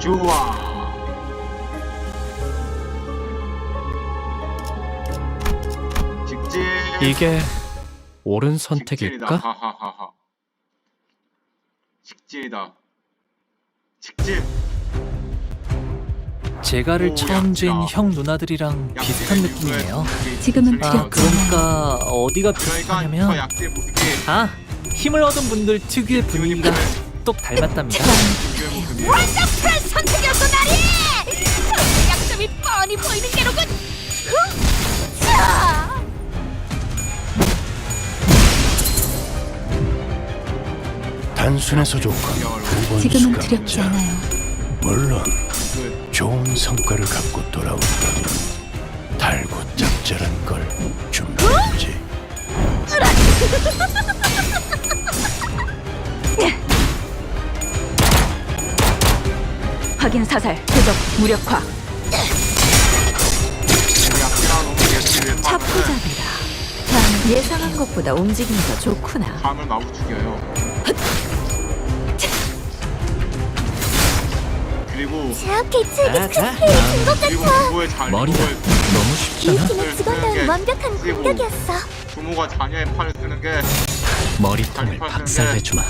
좋아. 직진. 이게 옳은 직진이다. 선택일까? 하하하하. 직진이다. 직진. 제가를 오, 처음 쥔. 형 누나들이랑 비슷한 느낌이에요. 지금은 그러니까 아. 그러니까 어디가 그러니까 저 비슷하냐면 모습이 아 힘을 얻은 분들 특유의 분위기가 똑 닮았답니다. 모습이에요. 완벽한 선택이었어 나리! 약점이 뻔히 보이는 게로군! 자! 단순해서 좋건 두번 지금은 두렵지. 않아요. 물론 그 좋은 성과를 갖고 돌아온다면 달고 짭짤한 걸 준비했지. 확인 사살 표적 무력화 차포잡이다 참 예상한 것보다 움직임이 더 좋구나 감을 마구 죽여요. 그리고 저렇게 그리고 부모의 잘 머리다. 부모의 너무 쉽잖아. 팀을 찍었다는 완벽한 공격이었어. 부모가 자녀의 팔을 쓰는 게 머리통을 박살내주마.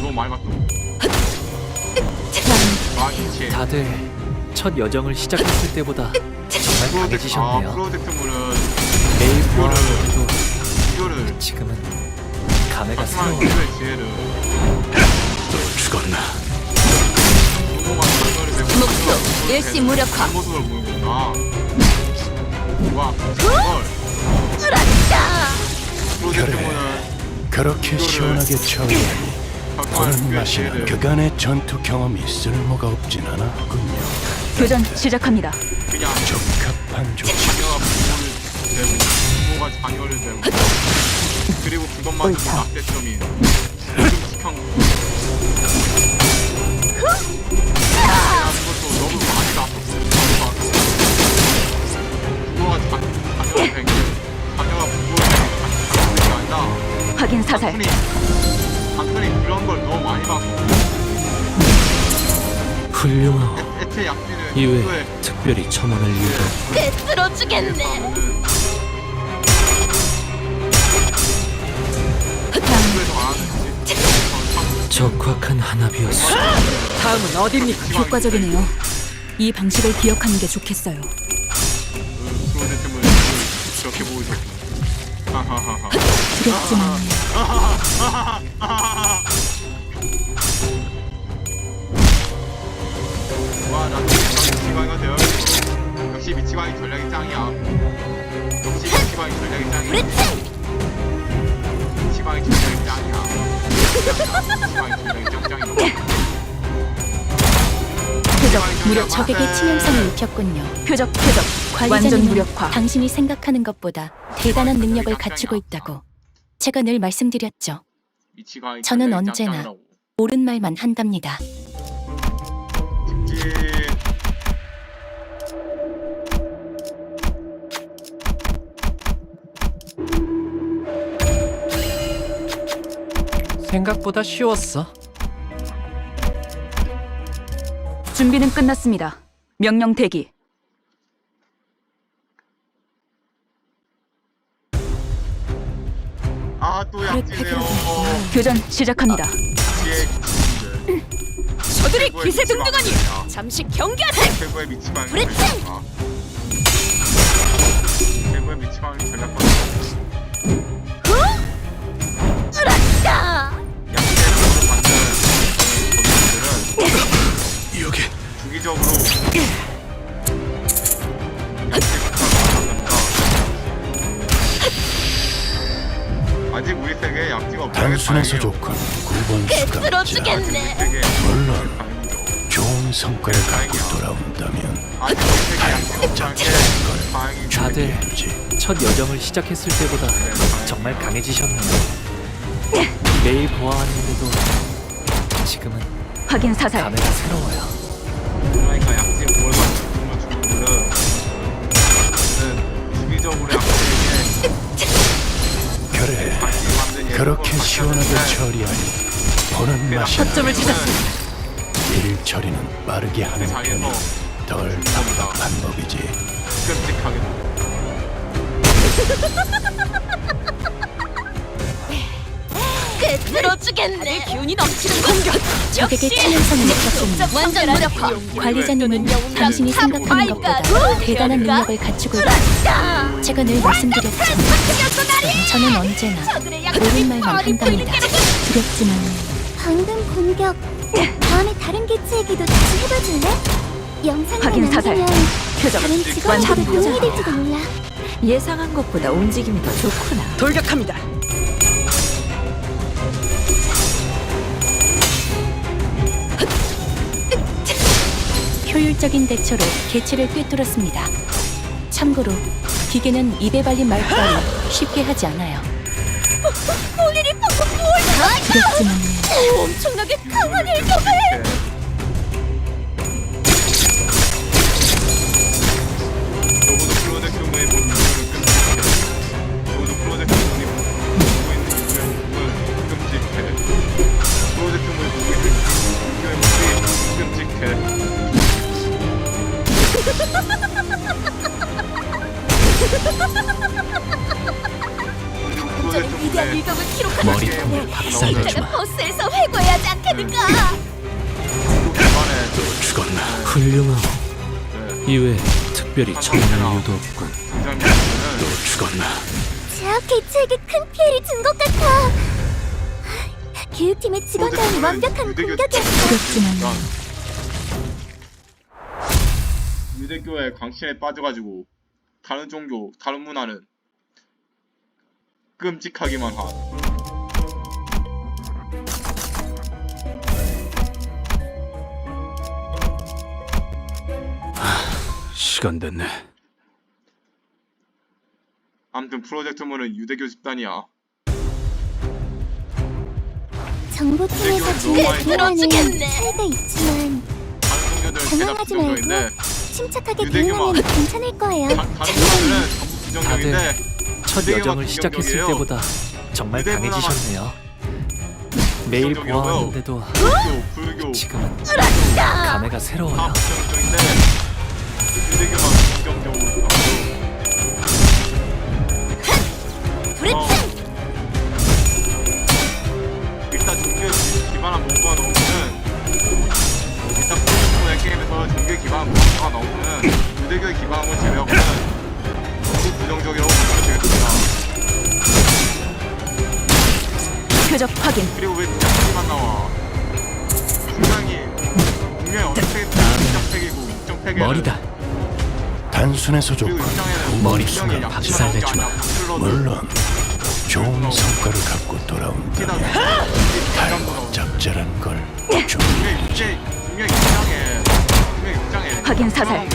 너무 많이 치. 다들 첫 여정을 시작했을 때보다 정말 프로젝트, 아, 강해지셨네요. 프로젝트물은 매일 이거를- 보아도 이거를 지금은 감회가 지혜를 또 죽었나? 부모가 자녀를 내고 목표 일시 무력화 모습을 보는구나. 와, 이걸 프로젝트물은 그렇게 시원하게 처리하니 보는 맛이나 그간의 전투 경험이 쓸모가 없진 않았군요. 교전 시작합니다 그냥 적합한 조치. 자녀가 부모를 내고 부모가 자녀를 내고 그리고 그것만 좀 낙제점이 끔찍한 거. 그것도 너무 많이 나빴어요. 부모가 자, 자녀를 뱅게 자녀가 부모를 뱅게 게 아니라 확인 사살 히 단순히 그런 걸 너무 많이 봤고 훌륭하고 애- 애초에 약지는 이외에 그거에 특별히 첨언할 이유가 그래서 안 하는지 참 적확한 한압이었어. 다음은 어딥니까 효과적이네요. 이 방식을 기억하는 게 좋겠어요. 그 그렇게 보이죠. 하하하하. 않네요. 와 나도 미치광이가 되어야겠어. 역시 미치광이 전략이 짱이야. 역시 미치광이 전략이 짱이야. 미치광이 전략이 짱이야. 미치광이 전략이 짱짱이야. 표적 무력 적에게 만세. 치명성을 입혔군요. 표적 표적 완전 관리자님은 무력화 당신이 생각하는 것보다 대단한 능력을 가지고 있다고 제가 늘 말씀드렸죠. 저는 언제나. 옳은 말만 한답니다. 직진. 생각보다 쉬웠어. 준비는 끝났습니다 명령 대기 교전 시작합니다. 저들이 최고의 기세 등등하니. 잠시 경계하세요 최고의 브레이크! 전략. 최고의 미치광이 전략. 으라차 약대를 받는 범인들은 여기 주기적으로 단순해서 다행이에요. 좋건 두번 수가 세계에 물론. 좋은 성과를 갖고 돌아온다면. 다들. 첫 여정을 시작했을 때보다 정말 강해지셨네요. 매일 보아왔는데도 지금은 확인 사살 감회가 새로워요. 그러니까 약지 뭘 주기적으로 그래 그렇게 시원하게 처리하니 보는 맛이 점을 일 처리는 빠르게 하는 편이 덜 답답한 법이지. 끔찍하게 들어주겠네. 기운이 넘치는 공격. 적에게 치명성을 입혔습니다. 완전 무력화. 관리자님은 당신이 생각하는 것보다 대단한 능력을 갖추고 있다. 제가 늘 말씀드렸죠. 저는 언제나 옳은 말만 한답니다. 두렵지만 방금 공격 다음에 다른 개체에게도 다시 해봐줄래? 영상만 확인 사살. 남기면 표정 다른 직원들도 완전 도움이 될지도 몰라 예상한 것보다 움직임이 더 좋구나. 돌격합니다. 효율적인 대처로 개체를 꿰뚫었습니다. 참고로 기계는 입에 발린 말투를 쉽게 하지 않아요. 본인이 방금 뭘? 두렵지만 엄청나게 강한 일격을. 끔찍해 끔찍해 이유의 모습이 끔찍해 일격을 기록한 머리통을 박살내주마. 버스에서 회고해야 하지 않겠는가? 중간에 죽었나? 훌륭하고 네, 이외에 특별히 첨언할 이유도 없군. 등장인물은 죽었나? 제약 개체에게 큰 피해를 준 것 같아. 교육팀의 직원다운 완벽한 공격이었어. 두렵지만 유대교의 광신에 빠져가지고 다른 종교, 다른 문화는 끔찍하기만 한. 시간 됐네. 아무튼 프로젝트물은 유대교 집단이야. 정보팀에서 주는 기능에는 차이가 있지만 다른 종교들은 대답 당황하지 말고 부정적인데 침착하게. 대응하면 괜찮을 거예요 다, 다른 문화들은 전부 부정적인데 첫 여정을 시작했을. 때보다 정말 강해지셨네요. 매일 불교, 불교 지금은 감회가 새로워요. 부정적인데 유대교만 어. 일단 종교에 기반한 뭔가 나오면은 일단 프로젝트의 게임에서 기반한 뭔가가 나오면은 유대교에 기반한 건 제외하고는 전부 부정적이라고 보시면 되겠습니다 표적 확인. 그리고 왜 짝짝이만 나와 분명히 분명히 어느 팩이 짝팩이고 이쪽 팩이 머리다. 단순해서 좋고 분명히 박살내주마. 약실러도 물론 좋은 성과를 갖고 돌아온다면 달고 짭짤한 걸 좀. 분명히 분 확인 사살.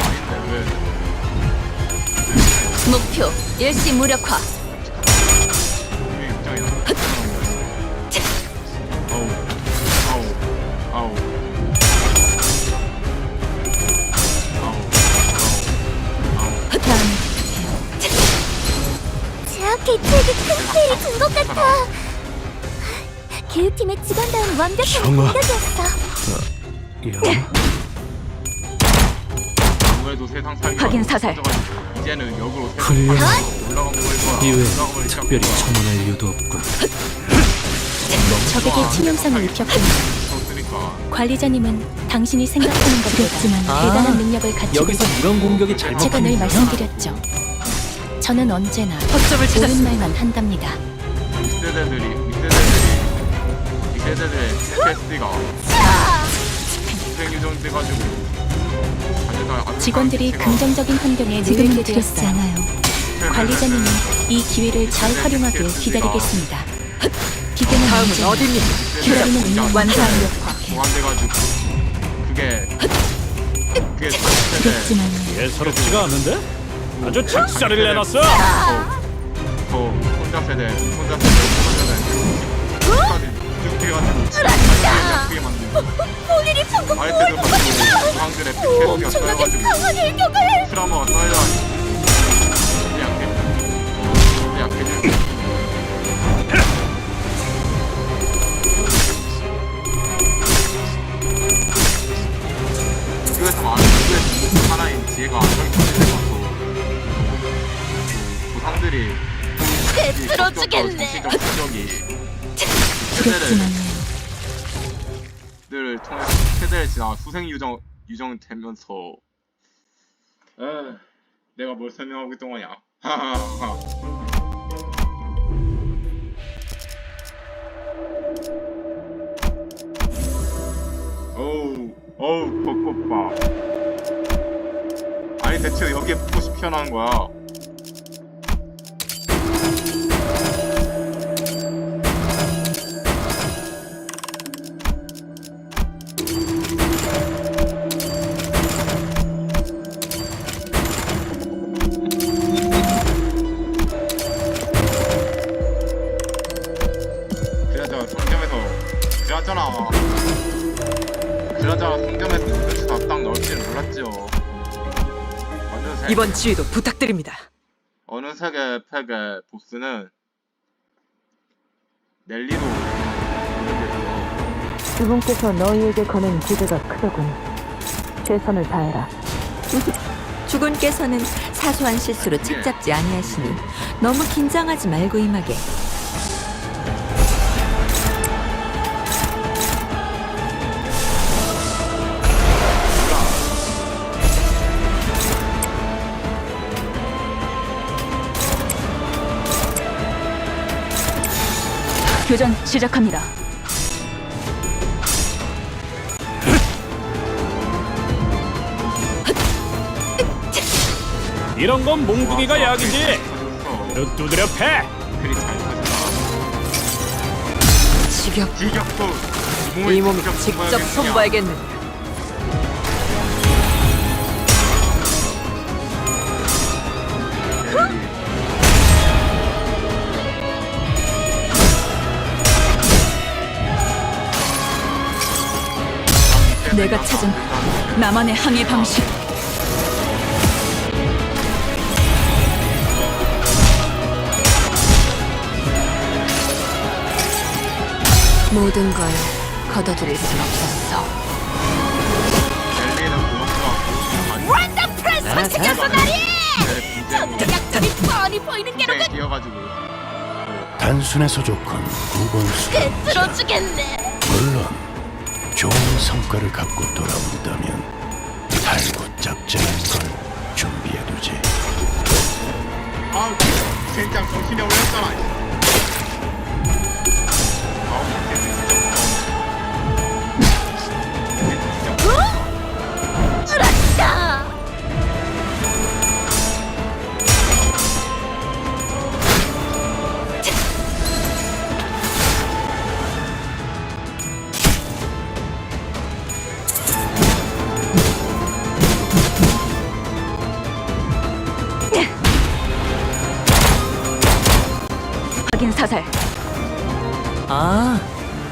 목표 일시 무력화. 개체에게 큰 피해를 준 것 같아 교육팀의 직원 다운 완벽한 정말. 공격이었어 영 아무래도 세상 살기가 확인 사살. 이제는 역으로 세상 훌륭. 살기가 올라간 거에서 이외에 특별히 첨언할 이유도 없군. 적에게 치명성을 입혔군요. 관리자님은 당신이 생각하는 것보다 아, 대단한 능력을 갖추고 여기서 있다. 이런 공격이 잘못 제가 늘 풀리는구나. 말씀드렸죠. 저는 언제나 허점을 옳은 찾았습니다. 말만 한답니다. 윗세대들이 윗세대들이 윗세대들의 SSD가 동생 유정돼 가지고 직원들이 긍정적인 환경에 지금은 드렸지 않아요. 관리자님은 이 기회를 잘 활용하길 기다리겠습니다. 기계는 다음은 어디입니까? 기다리는 능력 완성. 보완돼가지고 그게 그게 두렵지만 예사롭지가 않은데? 아주 작사를 내놨어 더 혼자 세대 혼자 세대 혼자 세대 끝까지 쭉 해가지고 통해 세대를 지나 수생 유정 유정되면서. 에 내가 뭘 설명하고 있던 거냐? 어우 어우 벚꽃 봐. 아니 대체 여기에 벚꽃이 피어나는 거야 이번 지휘도 부탁드립니다. 어느 세계 팩의 보스는 모르겠어 그분께서 너희에게 거는 기대가 크더군. 최선을 다해라. 주군께서는 사소한 실수로 책 잡지 아니하시니 너무 긴장하지 말고 임하게. 교전 시작합니다. 이런 건 몽둥이가 약이지. 어너 두드려 패. 그리 잘 터진다 지겹. 지겹고 이 몸이 직접 손봐야겠는데. 내가 찾은 나만의 항해 방식. 모든 걸 걷어들일 순 없었어. 완전 프레스 생겼어 나리 약점이 뻔히 보이는 굉장히 뛰어가지고 단순해서 좋건 구본수가 들어 주겠네. 물론 좋은 성과를 갖고 돌아온다면 달고 짭짤한 걸 준비해두지. 아 진짜 정신이 올렸잖아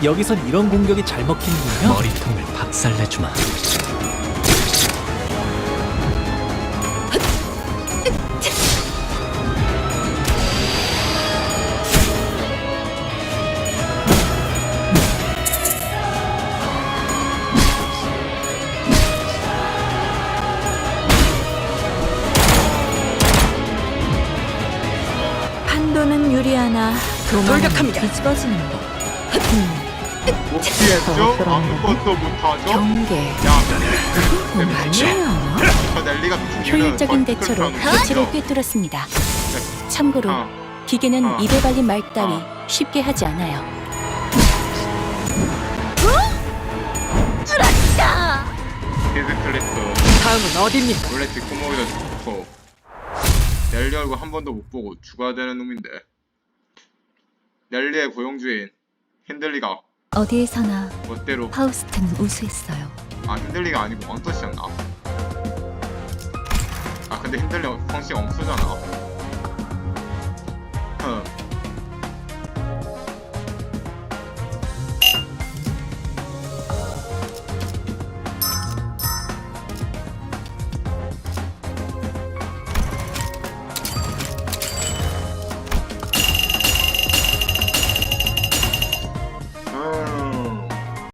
여기선 이런 공격이 잘 먹히는군요. 머리통을 박살내주마. 판도는 유리하나 도망은 돌격합니다. 뒤집어지는 법. 못 피했죠? 아무것도 못하죠? 경계. 야 아니에요. 저 넬리가 효율적인 대처로 대치를 꿰뚫었습니다. 참고로 어, 기계는 어. 입에 발린 말 따위 어. 쉽게 하지 않아요. 다음은 어딥니까? 원래 뒷구멍이도 좋고 넬리 얼굴 한 번도 못 보고 죽어야 되는 놈인데 넬리의 고용주인 힌들리가 어디에서나 멋대로 파우스트는 우수했어요. 아 힌들리가 아니고 왕토시였나? 아 근데 힌들리 성씨 엄수잖아 흠